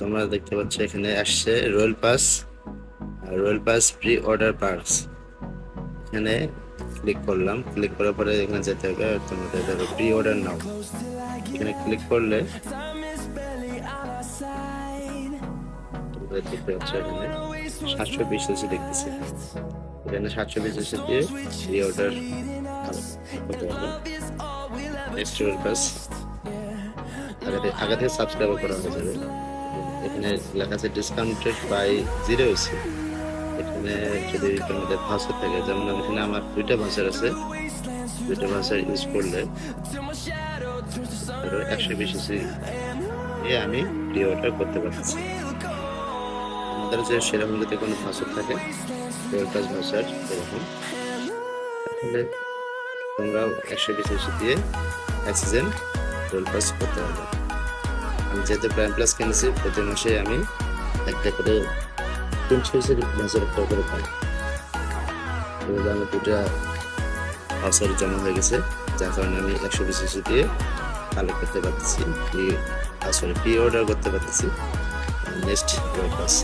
তোমরা দেখতে পাচ্ছ এখানে আসছে royal pass royal pass pre order pass এখানে ক্লিক করলাম ক্লিক করার পরে এখানে যেতে হবে তোমাদের ধরো প্রি অর্ডার নাও এখানে ক্লিক করলে দেখতে পাচ্ছ এখানে সাতশো বিশ এসে দেখতেছি। এখানে সাতশো বিশ এসে দিয়ে প্রি অর্ডার রয়্যাল পাস আগে থেকে সাবস্ক্রাইব করা হয়ে যাবে। এখানে লেখা আছে ডিসকাউন্টেড বাই জিরো এসি এখানে যদি তোমাদের ভাষা থাকে, যেমন এখানে আমার দুইটা ভাষার আছে, দুইটা ভাষা ইউজ করলে একশো বিশ এসি এ আমি প্রি অর্ডার করতে পারছি আমাদের যে সেরকম যদি কোনো ভাষা থাকে রোলটাস ভাষার এরকম, তাহলে তোমরাও একশো বিশ এসি দিয়ে অ্যাক্সিডেন্ট রোল পাস করতে পারবে। যেহেতু প্রাইম প্লাস কিনেছি, প্রতি মাসে আমি একটা করে তিনশো হাজার টাকা করে পাই। এবার আমার দুটা পার্সেল জমা হয়ে গেছে, যার কারণে আমি একশো বিশ দিয়ে কালেক্ট করতে পারতেছি সরি প্রি অর্ডার করতে পারতেছি। Next pass